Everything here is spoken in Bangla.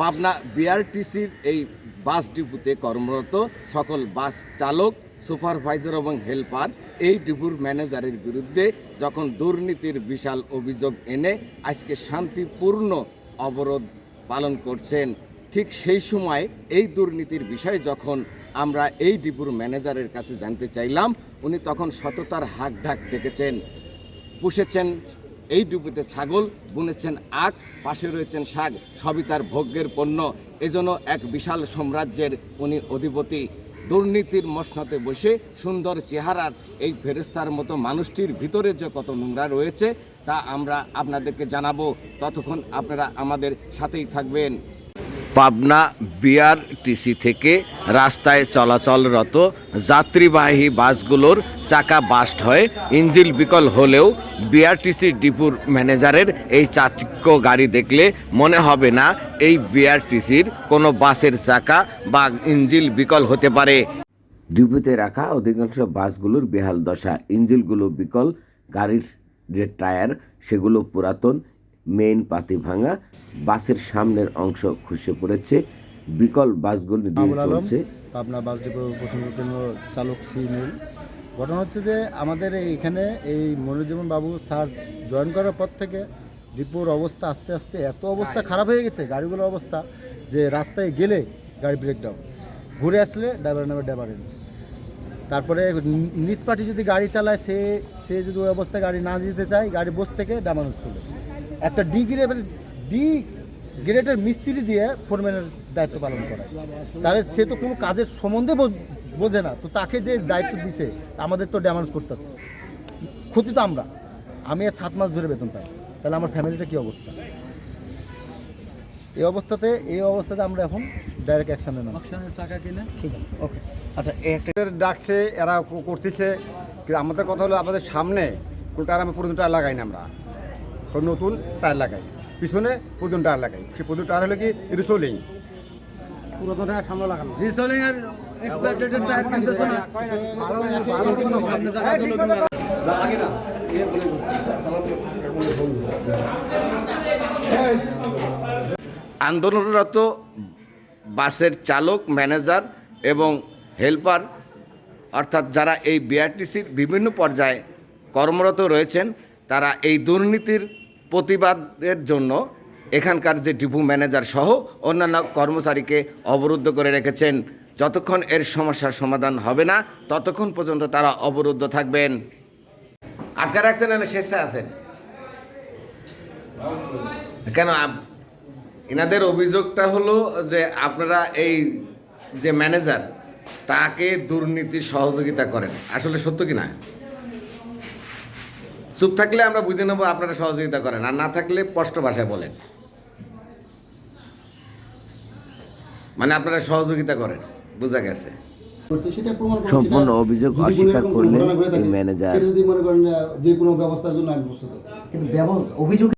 পাবনা বিআরটিসির এই বাস ডিপুতে কর্মরত সকল বাস চালক, সুপারভাইজার এবং হেল্পার এই ডিপুর ম্যানেজারের বিরুদ্ধে যখন দুর্নীতির বিশাল অভিযোগ এনে আজকে শান্তিপূর্ণ অবরোধ পালন করছেন, ঠিক সেই সময় এই দুর্নীতির বিষয়ে যখন আমরা এই ডিপুর ম্যানেজারের কাছে জানতে চাইলাম, উনি তখন সততার হাক ঢাক ডেকেছেন, পুষেছেন এই ডুবিতে ছাগল বুনেছেন আখ, পাশে রয়েছেন শাক, সবই তার ভোগ্যের পণ্য। এজন্য এক বিশাল সাম্রাজ্যের উনি অধিপতি। দুর্নীতির মসনতে বসে সুন্দর চেহারার এই ফেরেস্তার মতো মানুষটির ভিতরে যে কত নোংরা রয়েছে, তা আমরা আপনাদেরকে জানাব। ততক্ষণ আপনারা আমাদের সাথেই থাকবেন। পাবনা বিআরটিসি থেকে রাস্তায় চলাচলরত যাত্রীবাহী বাসগুলোর চাকা বাস্ট হয়ে ইঞ্জিল বিকল হলেও বিআরটিসি ডিপুর ম্যানেজারের এই চাচক্য গাড়ি দেখলে মনে হবে না এই বিআরটিসির কোনো বাসের চাকা বা ইঞ্জিল বিকল হতে পারে। ডিপুতে রাখা অধিকাংশ বাসগুলোর বেহাল দশা। ইঞ্জিলগুলো বিকল, গাড়ির যে টায়ার, সেগুলো পুরাতন মেইন পাতি ভাঙা, বাসের সামনের অংশ খসে পড়েছে। বিকল বাসগুলো দিয়ে চলছে। পাবনা বাস ডিপো প্রসঙ্গ কেন্দ্র চালক সিনুল ঘটনা হচ্ছে যে আমাদের এখানে এই মনিরুজ্জামান বাবু স্যার জয়েন করার পর থেকে ডিপোর অবস্থা আস্তে আস্তে এত অবস্থা খারাপ হয়ে গেছে গাড়িগুলোর অবস্থা যে রাস্তায় গেলে গাড়ি ব্রেকডাউন ঘুরে আসলে ড্রাইভার নামে ড্রাইভারেন্স তারপরে নিজ পার্টি যদি গাড়ি চালায় সে সে যদি ওই অবস্থায় গাড়ি না দিতে চায় গাড়ি বস থেকে ডামানোজ তুলে একটা ডি গ্রেডের ডি গ্রেডের মিস্ত্রি দিয়ে ফোরম্যানের দায়িত্ব পালন করে। তাহলে সে তো কোনো কাজের সম্বন্ধে বোঝ- না। তো তাকে যে দায়িত্ব দিছে আমাদের তো ড্যামেজ করতেছে। ক্ষতি তো আমরা। আমি আর সাত মাস ধরে বেতন পাই। তাহলে আমার ফ্যামিলিটা কী অবস্থা? এই অবস্থাতে এই অবস্থাতে আমরা এখন ডাইরেক্ট অ্যাকশানে নাম ঠিক আছে। ওকে। আচ্ছা একটা ডাকছে এরা করতেছে। কিন্তু আমাদের কথা হলো আমাদের সামনে কোনো টায়ার আমি পুরাতন টায়ার লাগাই না আমরা। নতুন টায়ার লাগাই। পিছনে পুরাতন টায়ার লাগাই। সে পুরাতন টায়ার হলো কি চলেই। পুরাতন সামনে লাগানো। রিসোলিং এর এক্সপেক্টেড টাইম দিতেছ না আন্দোলনরত বাসের চালক ম্যানেজার এবং হেল্পার অর্থাৎ যারা এই বিআরটিসির বিভিন্ন পর্যায়ে কর্মরত রয়েছেন তারা এই দুর্নীতির প্রতিবাদের জন্য এখানকার যে ডিপু ম্যানেজার সহ অন্যান্য কর্মচারীকে অবরুদ্ধ করে রেখেছেন, যতক্ষণ এর সমস্যার সমাধান হবে না, ততক্ষণ পর্যন্ত তারা অবরুদ্ধ থাকবেন। আটকা রাখছেন না শেষে আছেন? কেন এনাদের অভিযোগটা হলো যে আপনারা এই যে ম্যানেজার, তাকে দুর্নীতির সহযোগিতা করেন। আসলে সত্য কি না? চুপ থাকলে আমরা বুঝে নেব আপনারা সহযোগিতা করেন, আর না থাকলে স্পষ্ট ভাষায় বলেন। মানে আপনারা সহযোগিতা করেন বোঝা গেছে। সম্পূর্ণ অভিযোগ অস্বীকার করলে এই ম্যানেজার যদি মনে করেন যে কোনো ব্যবস্থার জন্য আমি প্রস্তুত আছি কিন্তু অভিযোগ